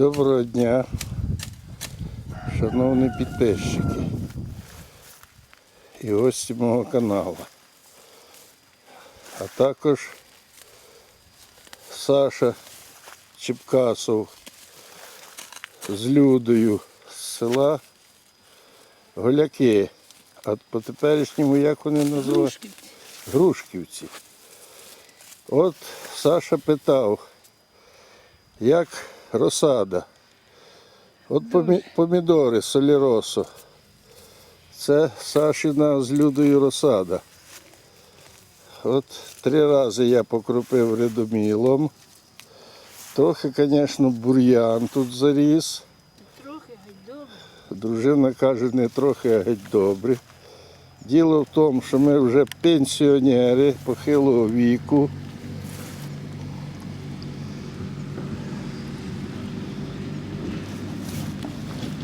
Доброго дня, шановні підписчики і гості мого каналу. А також Саша Чепкасов з Людою з села Голяки. А по теперішньому як вони називають? Грушківці. От Саша питав, як розсада. От помідори соліросо. Це Сашина з Людою розсада. От три рази я покропив редомілом. Трохи, звісно, бур'ян тут заріс. Трохи геть добре. Дружина каже, не трохи, а геть добре. Діло в тому, що ми вже пенсіонери похилого віку.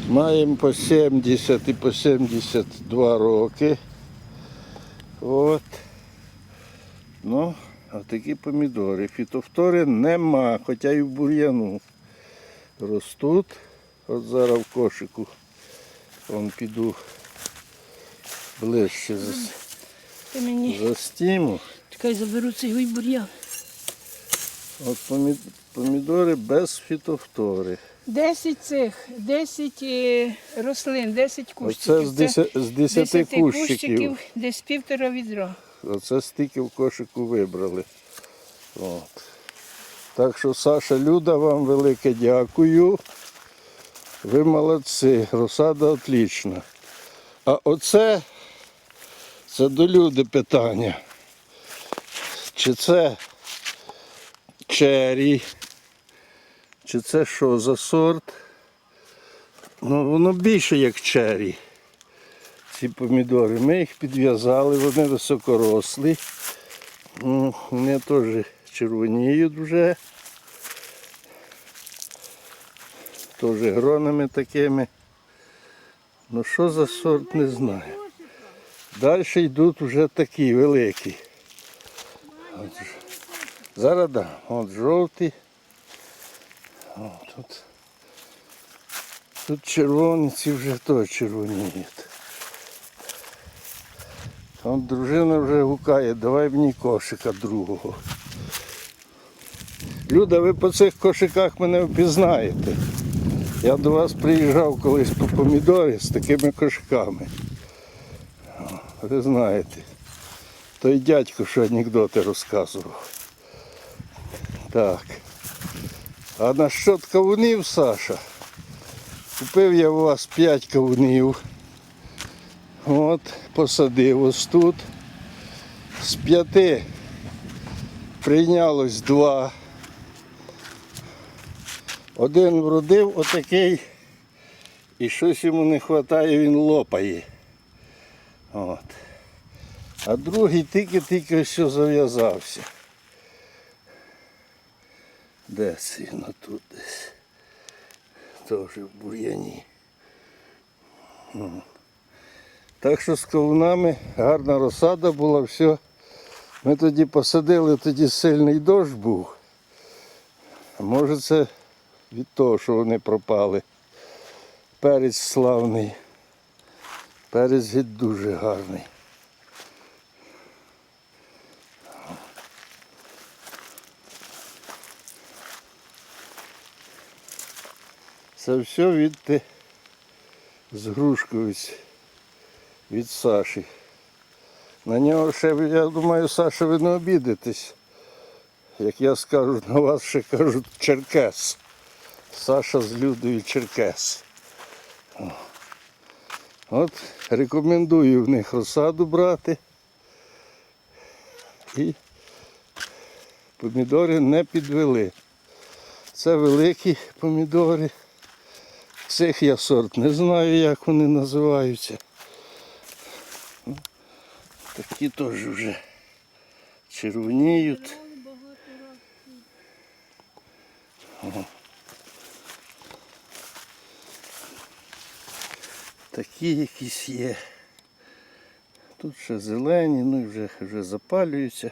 Маємо по 70 і по 72 роки. От. Ну, а такі помідори. Фітофтори нема, хоча й в бур'яну ростуть. От зараз в кошику Вон піду ближче за, Ти мені за стіму. чекай, заберу цей бур'ян. От помідори без фітофтори. 10 цих, 10 е, рослин, 10 кущиків. Оце з 10, з 10 кущиків. десь півтора відра. Оце стільки в кошику вибрали. От. Так що, Саша, Люда, вам велике дякую. Ви молодці, розсада отлічна. А оце це до люди питання. Чи це чері, чи це що за сорт? Ну, воно більше як чері ці помідори. Ми їх підв'язали, вони високорослі. Ну, Вони теж червоніють вже. Теж гронами такими. Ну що за сорт, не знаю. Далі йдуть вже такі великі. От, зараз да, от жовті. От, тут, тут червоні, ці вже то червоніють. От дружина вже гукає, давай мені кошика другого. Люда, ви по цих кошиках мене впізнаєте. Я до вас приїжджав колись по помідорі з такими кошиками. Ви знаєте. Той дядько, що анекдоти розказував. Так. А на що кавунів, Саша? Купив я у вас 5 кавунів. От, посадив ось тут. З п'яти прийнялось два. Один вродив отакий, і щось йому не вистачає, він лопає. От. А другий тільки-тільки все зав'язався. Де він тут десь? Теж в бур'яні. Так що з кавунами гарна розсада була, все. Ми тоді посадили, тоді сильний дощ був. Може це від того, що вони пропали. Перець славний. Перець дуже гарний. Це все від з грушковиць від Саші. На нього ще, я думаю, Саша, ви не обідитесь. Як я скажу, на вас ще кажуть Черкес. Саша з Людою Черкес. От рекомендую в них розсаду брати. І помідори не підвели. Це великі помідори. Цих я сорт не знаю, як вони називаються. Такі теж вже червоніють. О. Такі якісь є. Тут ще зелені, ну і вже, вже запалюються.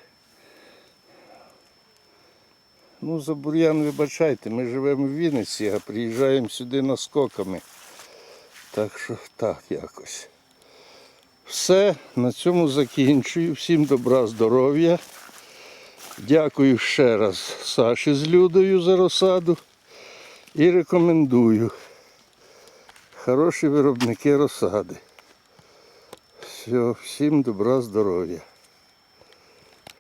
Ну, за бур'ян вибачайте, ми живемо в Вінниці, а приїжджаємо сюди наскоками. Так що так якось. Все, на цьому закінчую. Всім добра, здоров'я. Дякую ще раз Саші з Людою за розсаду і рекомендую. Хороші виробники розсади. Все, всім добра, здоров'я.